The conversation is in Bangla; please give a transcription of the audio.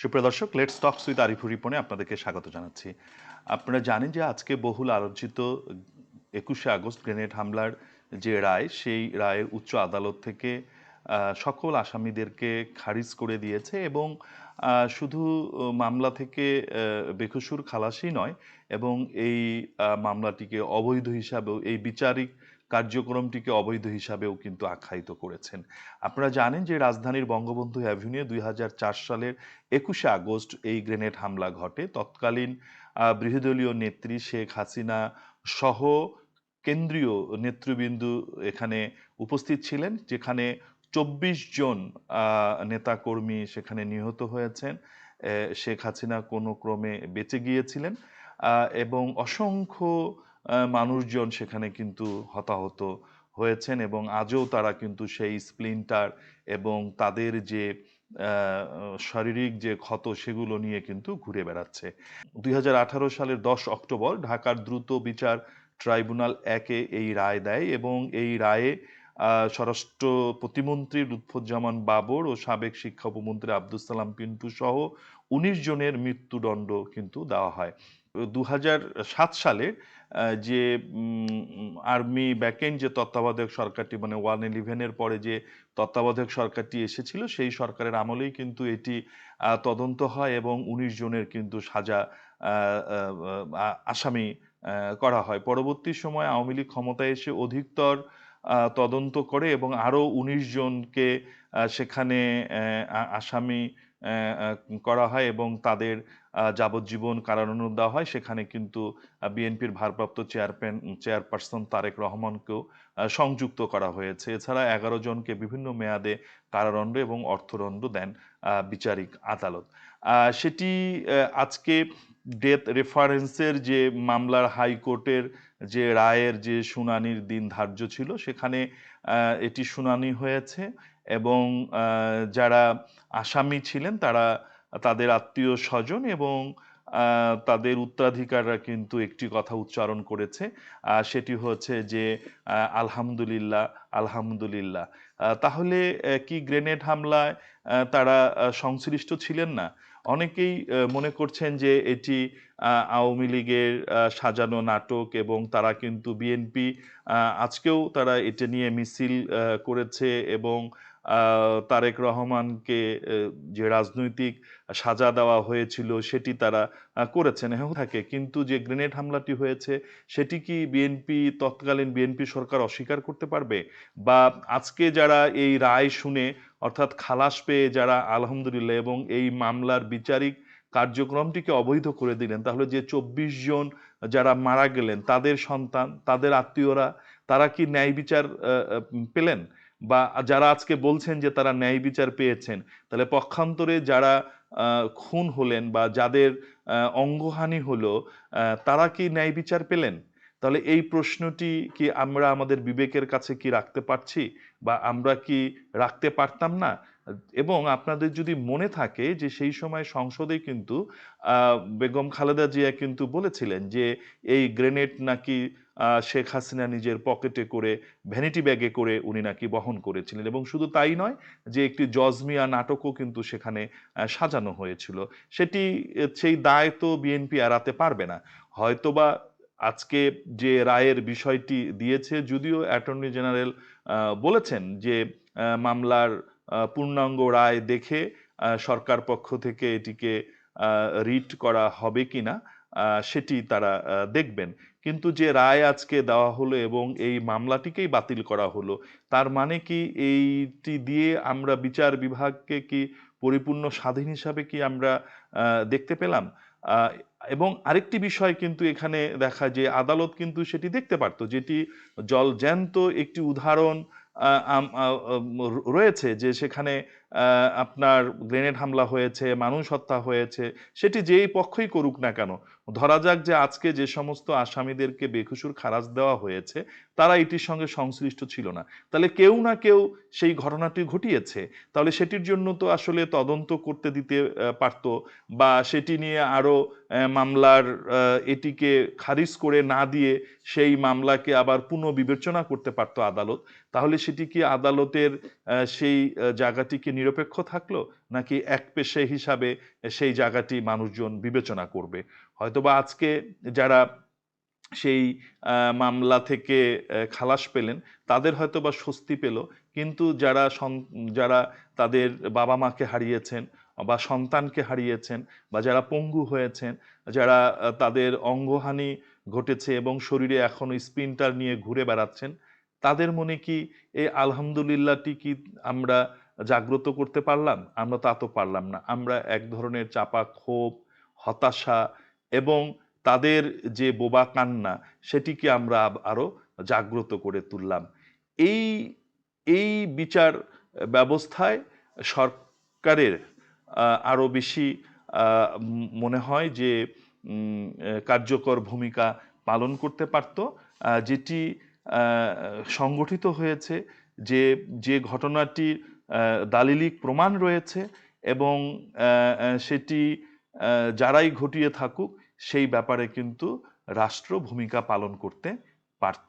সুপ্রিয় দর্শক লেটস টক্স উইথ আরিফুর রিপনে আপনাদেরকে স্বাগত জানাচ্ছি। আপনারা জানেন যে আজকে বহুল আলোচিত একুশে আগস্ট গ্রেনেড হামলার যে রায়, সেই রায়ের উচ্চ আদালত থেকে সকল আসামিদেরকে খারিজ করে দিয়েছে এবং শুধু মামলা থেকে বেকসুর খালাসই নয়, এবং এই মামলাটিকে অবৈধ হিসাবেও, এই বিচারিক কার্যক্রমটিকে অবৈধ হিসাবেও কিন্তু আখ্যায়িত করেছেন। আপনারা জানেন যে রাজধানীর বঙ্গবন্ধু অ্যাভিনিউ দুই সালের একুশে আগস্ট এই গ্রেনেড হামলা ঘটে। তৎকালীন বৃহদলীয় নেত্রী শেখ হাসিনা সহ কেন্দ্রীয় নেতৃবৃন্দু এখানে উপস্থিত ছিলেন, যেখানে চব্বিশ জন নেতাকর্মী সেখানে নিহত হয়েছেন। শেখ হাসিনা কোনো ক্রমে বেঁচে গিয়েছিলেন। এবং অসংখ্য মানুষজন সেখানে কিন্তু হতাহত হয়েছেন এবং আজও তারা কিন্তু সেই স্প্লিন্টার এবং তাদের যে শারীরিক যে ক্ষত সেগুলো নিয়ে কিন্তু ঘুরে বেড়াচ্ছে। দুই হাজার আঠারো সালের দশ অক্টোবর ঢাকার দ্রুত বিচার ট্রাইব্যুনাল একে এই রায় দেয় এবং এই রায়ে স্বরাষ্ট্র প্রতিমন্ত্রী লুৎফুজ্জামান বাবর ও সাবেক শিক্ষা উপমন্ত্রী আব্দুল সালাম পিন্টু সহ উনিশ জনের মৃত্যুদণ্ড কিন্তু দেওয়া হয়। দু সালে যে আর্মি ব্যাকেন্ড যে তত্ত্বাবধায়ক সরকারটি মানে ওয়ান ইলেভেনের পরে যে তত্ত্বাবধায়ক সরকারটি এসেছিল, সেই সরকারের আমলেই কিন্তু এটি তদন্ত হয় এবং উনিশ জনের কিন্তু সাজা আসামি করা হয়। পরবর্তী সময় আওয়ামী লীগ ক্ষমতায় এসে অধিকতর তদন্ত করে এবং আরও উনিশ জনকে সেখানে আসামি করা হয় এবং তাদের যাবজ্জীবন কারাদণ্ড দেওয়া হয়। সেখানে কিন্তু বিএনপির ভারপ্রাপ্ত চেয়ারম্যান, চেয়ারপারসন তারেক রহমানকেও সংযুক্ত করা হয়েছে। এছাড়া এগারো জনকে বিভিন্ন মেয়াদে কারাদণ্ড এবং অর্থদণ্ড দেন বিচারিক আদালত। সেটি আজকে ডেথ রেফারেন্সের যে মামলার হাইকোর্টের যে রায়ের যে শুনানির দিন ধার্য ছিল, সেখানে এটি শুনানি হয়েছে এবং যারা আসামি ছিলেন তারা, তাদের আত্মীয় স্বজন এবং তাদের উত্তরাধিকাররা কিন্তু একটি কথা উচ্চারণ করেছে সেটি হচ্ছে যে আলহামদুলিল্লাহ আলহামদুলিল্লাহ। তাহলে কি গ্রেনেড হামলায় তারা সংশ্লিষ্ট ছিলেন না? অনেকেই মনে করছেন যে এটি আওয়ামী লীগের সাজানো নাটক এবং তারা কিন্তু বিএনপি আজকেও তারা এটা নিয়ে মিছিল করেছে এবং তারেক রহমানকে যে রাজনৈতিক সাজা দেওয়া হয়েছিল সেটি তারা করেছেন হ্যাঁ থাকে। কিন্তু যে গ্রেনেড হামলাটি হয়েছে, সেটি কি বিএনপি, তৎকালীন বিএনপি সরকার অস্বীকার করতে পারবে? বা আজকে যারা এই রায় শুনে, অর্থাৎ খালাস পেয়ে যারা, আলহামদুলিল্লাহ, এবং এই মামলার বিচারিক কার্যক্রমটিকে অবৈধ করে দিলেন, তাহলে যে চব্বিশ জন যারা মারা গেলেন, তাদের সন্তান, তাদের আত্মীয়রা, তারা কি ন্যায় বিচার পেলেন? বা যারা আজকে বলছেন যে তারা ন্যায় বিচার পেয়েছেন, তাহলে পক্ষান্তরে যারা খুন হলেন বা যাদের অঙ্গহানি হলো তারা কি ন্যায় বিচার পেলেন? তাহলে এই প্রশ্নটি কি আমরা আমাদের বিবেকের কাছে কি রাখতে পারছি বা আমরা কি রাখতে পারতাম না? এবং আপনাদের যদি মনে থাকে যে সেই সময় সংসদে কিন্তু বেগম খালেদা জিয়া কিন্তু বলেছিলেন যে এই গ্রেনেড নাকি শেখ হাসিনা নিজের পকেটে করে, ভ্যানিটি ব্যাগে করে উনি নাকি বহন করেছিলেন। এবং শুধু তাই নয় যে একটি জজমিয়া নাটকও কিন্তু সেখানে সাজানো হয়েছিল। সেটি সেই দায় তো বিএনপি এড়াতে পারবে না। হয়তোবা আজকে যে রায়ের বিষয়টি দিয়েছে, যদিও অ্যাটর্নি জেনারেল বলেছেন যে মামলার পূর্ণাঙ্গ রায় দেখে সরকার পক্ষ থেকে এটিকে রিট করা হবে কি না সেটি তারা দেখবেন। কিন্তু যে রায় আজকে দেওয়া হলো এবং এই মামলাটিকেই বাতিল করা হলো, তার মানে কি এইটি দিয়ে আমরা বিচার বিভাগকে কি পরিপূর্ণ স্বাধীন হিসাবে কি আমরা দেখতে পেলাম? এবং আরেকটি বিষয় কিন্তু এখানে দেখা যে আদালত কিন্তু সেটি দেখতে পারত, যেটি জল জ্যান্ত একটি উদাহরণ রয়েছে যে সেখানে আপনার গ্রেনেড হামলা হয়েছে মানুষ হত্যা হয়েছে সেটি যেই পক্ষই করুক না কেন ধরা যাক যে আজকে যে সমস্ত আসামিদেরকে বেকসুর খারাজ দেওয়া হয়েছে তারা এটির সঙ্গে সংশ্লিষ্ট ছিল না। তাহলে কেউ না কেউ সেই ঘটনাটি ঘটিয়েছে। তাহলে সেটির জন্য তো আসলে তদন্ত করতে দিতে পারতো বা সেটি নিয়ে আরও আহ, মামলার এটিকে খারিজ করে না দিয়ে সেই মামলাকে আবার পুনঃ বিবেচনা করতে পারতো আদালত। তাহলে সেটি কি আদালতের সেই জায়গাটিকে নিরপেক্ষ থাকল নাকি এক পেশে হিসাবে সেই জায়গাটি মানুষজন বিবেচনা করবে? হয়তোবা আজকে যারা সেই মামলা থেকে খালাস পেলেন, তাদের হয়তো বা স্বস্তি পেল, কিন্তু যারা যারা তাদের বাবা মাকে হারিয়েছেন বা সন্তানকে হারিয়েছেন বা যারা পঙ্গু হয়েছেন, যারা তাদের অঙ্গহানি ঘটেছে এবং শরীরে এখনও স্পিনটার নিয়ে ঘুরে বেড়াচ্ছেন, তাদের মনে কি এই আলহামদুলিল্লাহটি কি আমরা জাগ্রত করতে পারলাম আমরা তা তো পারলাম না। আমরা এক ধরনের চাপা ক্ষোভ হতাশা এবং তাদের যে বোবা কান্না সেটিকে আমরা আব- আরও জাগ্রত করে তুললাম। এই এই বিচার ব্যবস্থায় সরকারের আরও বেশি মনে হয় যে কার্যকর ভূমিকা পালন করতে পারত যেটি সংগঠিত হয়েছে যে যে ঘটনাটি আহ, দালিলিক প্রমাণ রয়েছে এবং সেটি যারাই ঘটিয়ে থাকুক, সেই ব্যাপারে কিন্তু রাষ্ট্র ভূমিকা পালন করতে পারত